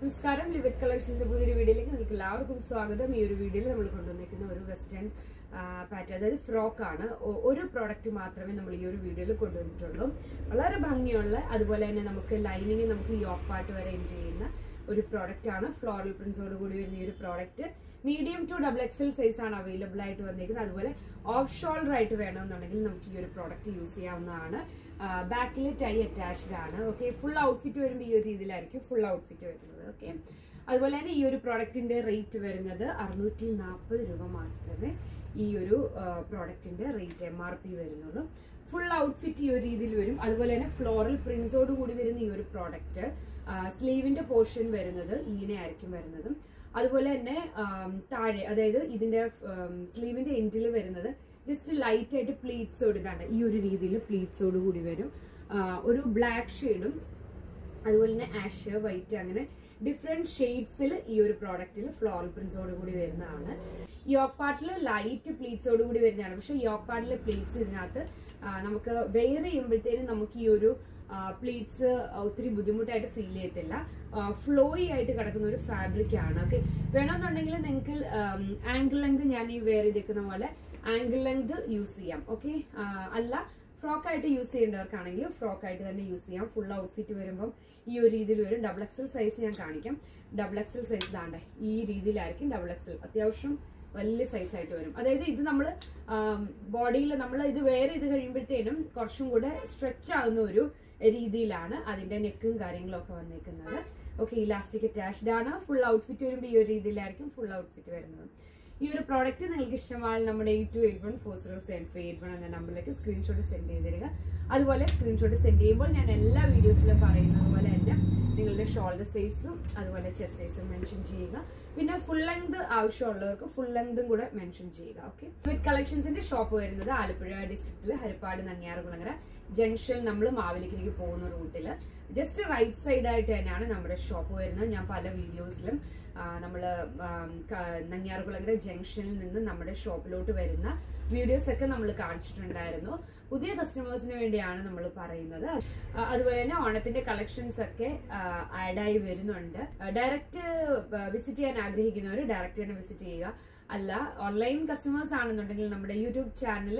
നമസ്കാരം ലിവിറ്റ് കളക്ഷൻസിന്റെ പുതിയൊരു വീഡിയോയിലേക്ക് നിങ്ങൾക്ക് എല്ലാവർക്കും സ്വാഗതം. ഈ ഒരു വീഡിയോയിൽ നമ്മൾ കൊണ്ടുവന്നിരിക്കുന്ന ഒരു വെസ്റ്റേൺ പാറ്റേൺ അതായത് ഫ്രോക്ക് ആണ്. ഒരു പ്രോഡക്റ്റ് മാത്രമേ നമ്മൾ ഈ ഒരു വീഡിയോയിൽ കൊണ്ടുവന്നിട്ടുള്ളൂ. വളരെ ഭംഗിയുള്ള അതുപോലെ തന്നെ നമുക്ക് ലൈനിങ് നമുക്ക് യോക്ക് പാർട്ട് വരെ എൻജോയ് ചെയ്യുന്ന ഒരു പ്രോഡക്റ്റ് ആണ്. ഫ്ലോറൽ പ്രിന്റ്സോട് കൂടി വരുന്ന ഈ ഒരു product medium to double XL size ആണ് അവൈലബിൾ ആയിട്ട് വന്നിരിക്കുന്നത്. അതുപോലെ ഓഫ് ഷോൾഡർ ആയിട്ട് വേണമെന്നുണ്ടെങ്കിൽ നമുക്ക് ഈ ഒരു പ്രോഡക്റ്റ് യൂസ് ചെയ്യാവുന്നതാണ്. ബാക്കിൽ ടൈ അറ്റാച്ച്ഡ് ആണ്. ഓക്കെ ഫുൾ ഔട്ട്ഫിറ്റ് വരുമ്പോൾ ഈ ഒരു രീതിയിലായിരിക്കും ഫുൾ ഔട്ട്ഫിറ്റ് വരുന്നത്. ഓക്കെ അതുപോലെ തന്നെ ഈ ഒരു പ്രോഡക്റ്റിന്റെ റേറ്റ് വരുന്നത് അറുന്നൂറ്റി നാൽപ്പത് രൂപ മാത്രമേ ഈ ഒരു പ്രോഡക്റ്റിന്റെ റേറ്റ് എം ആർ പി വരുന്നുള്ളൂ. ഫുൾ ഔട്ട്ഫിറ്റ് ഈ ഒരു രീതിയിൽ വരും. അതുപോലെ തന്നെ ഫ്ലോറൽ പ്രിന്റ്സോട് കൂടി വരുന്ന ഈ ഒരു പ്രോഡക്റ്റ് സ്ലീവിന്റെ പോർഷൻ വരുന്നത് ഇങ്ങനെ ആയിരിക്കും വരുന്നതും. അതുപോലെ തന്നെ താഴെ അതായത് ഇതിന്റെ സ്ലീവിന്റെ എൻഡിൽ വരുന്നത് ജസ്റ്റ് ലൈറ്റ് ആയിട്ട് പ്ലീറ്റ്സോട് ഇതാണ്. ഈ ഒരു രീതിയിൽ പ്ലീറ്റ്സോട് കൂടി വരും. ഒരു ബ്ലാക്ക് ഷെയ്ഡും അതുപോലെ തന്നെ ആഷ് വൈറ്റ് അങ്ങനെ ഡിഫറെന്റ് ഷെയ്ഡ്സിൽ ഈ ഒരു പ്രോഡക്റ്റിൽ ഫ്ലോറൽ പ്രിന്റ്സോട് കൂടി വരുന്നതാണ്. യോക്ക് പാർട്ടിൽ ലൈറ്റ് പ്ലീറ്റ്സോട് കൂടി വരുന്നതാണ്. പക്ഷെ യോക്ക് പാർട്ടിലെ പ്ലീറ്റ്സ് ഇതിനകത്ത് നമുക്ക് വെയർ ചെയ്യുമ്പോഴത്തേനും നമുക്ക് ഈ ഒരു പ്ലീറ്റ്സ് ഒത്തിരി ബുദ്ധിമുട്ടായിട്ട് ഫീൽ ചെയ്യത്തില്ല. ഫ്ലോയി ആയിട്ട് കിടക്കുന്ന ഒരു ഫാബ്രിക് ആണ് ഓക്കെ വേണമെന്നുണ്ടെങ്കിൽ നിങ്ങൾക്ക് ആംഗിൾ ലെങ്ത് ഞാൻ ഈ വെയർ ചെയ്തേക്കുന്ന പോലെ ആംഗിൾ ലെങ്ത് യൂസ് ചെയ്യാം ഓക്കെ അല്ല ഫ്രോക്ക് ആയിട്ട് യൂസ് ചെയ്യേണ്ടവർക്കാണെങ്കിൽ ഫ്രോക്ക് ആയിട്ട് തന്നെ യൂസ് ചെയ്യാം. ഫുൾ ഔട്ട്ഫിറ്റ് വരുമ്പം ഈ ഒരു രീതിയിൽ വരും. ഡബിൾ എക്സൽ സൈസ് ഞാൻ കാണിക്കാം. ഡബിൾ എക്സൽ സൈസ് താണ്ടേ ഈ രീതിയിലായിരിക്കും ഡബിൾ എക്സൽ അത്യാവശ്യം വലിയ സൈസ് ആയിട്ട് വരും. അതായത് ഇത് നമ്മൾ ബോഡിയിൽ നമ്മൾ ഇത് വെയർ ചെയ്ത് കഴിയുമ്പോഴത്തേനും കുറച്ചും കൂടെ സ്ട്രെച്ച് ആകുന്ന ഒരു രീതിയിലാണ് അതിന്റെ നെക്കും കാര്യങ്ങളൊക്കെ വന്നേക്കുന്നത്. ഓക്കെ ഇലാസ്റ്റിക് അറ്റാച്ച്ഡ് ആണ്. ഫുൾ ഔട്ട്ഫിറ്റ് വരുമ്പോൾ ഈ ഒരു രീതിയിലായിരിക്കും ഫുൾ ഔട്ട്ഫിറ്റ് വരുന്നത്. ഈ ഒരു പ്രോഡക്റ്റ് നിങ്ങൾക്ക് ഇഷ്ടമായാൽ നമ്മുടെ eight two eight one four zero seven five eight one എന്ന നമ്പറിലേക്ക് സ്ക്രീൻഷോട്ട് സെൻഡ് ചെയ്ത് തരിക. അതുപോലെ സ്ക്രീൻഷോട്ട് സെൻഡ് ചെയ്യുമ്പോൾ ഞാൻ എല്ലാ വീഡിയോസിലും പറയുന്നത് പോലെ തന്നെ നിങ്ങളുടെ ഷോൾഡർ സൈസും അതുപോലെ ചെസ്റ്റ് സൈസും മെൻഷൻ ചെയ്യുക. പിന്നെ ഫുൾ ലെങ്ത് ആവശ്യമുള്ളവർക്ക് ഫുൾ ലെങ്തും കൂടെ മെൻഷൻ ചെയ്യുക ഓക്കെ കളക്ഷൻസിന്റെ ഷോപ്പ് വരുന്നത് ആലപ്പുഴ ഡിസ്ട്രിക്റ്റിൽ ഹരിപ്പാട് നങ്ങിയാറുകുളങ്ങര ജംഗ്ഷൻ നമ്മൾ മാവേലിക്കലേക്ക് പോകുന്ന റൂട്ടിൽ ജസ്റ്റ് റൈറ്റ് സൈഡായിട്ട് തന്നെയാണ് നമ്മുടെ ഷോപ്പ് വരുന്നത്. ഞാൻ പല വീഡിയോസിലും നമ്മൾ നങ്ങിയാർകുളങ്ങര ജംഗ്ഷനിൽ നിന്ന് നമ്മുടെ ഷോപ്പിലോട്ട് വരുന്ന വീഡിയോസ് ഒക്കെ നമ്മൾ കാണിച്ചിട്ടുണ്ടായിരുന്നു. പുതിയ കസ്റ്റമേഴ്സിന് വേണ്ടിയാണ് നമ്മൾ പറയുന്നത്. അതുപോലെ തന്നെ ഓണത്തിന്റെ കളക്ഷൻസ് ഒക്കെ ആഡായി വരുന്നുണ്ട്. ഡയറക്റ്റ് വിസിറ്റ് ചെയ്യാൻ ആഗ്രഹിക്കുന്നവർ ഡയറക്റ്റ് തന്നെ വിസിറ്റ് ചെയ്യുക. അല്ല ഓൺലൈൻ കസ്റ്റമേഴ്സ് ആണെന്നുണ്ടെങ്കിൽ നമ്മുടെ യൂട്യൂബ് ചാനൽ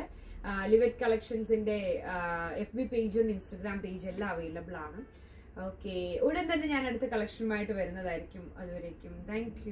ലിവറ്റ് കളക്ഷൻസിന്റെ എഫ് ബി പേജും ഇൻസ്റ്റഗ്രാം പേജ് എല്ലാം അവൈലബിൾ ആണ്. ഓക്കെ ഉടൻ തന്നെ ഞാൻ അടുത്ത കളക്ഷനുമായിട്ട് വരുന്നതായിരിക്കും. അതുവരേക്കും. താങ്ക്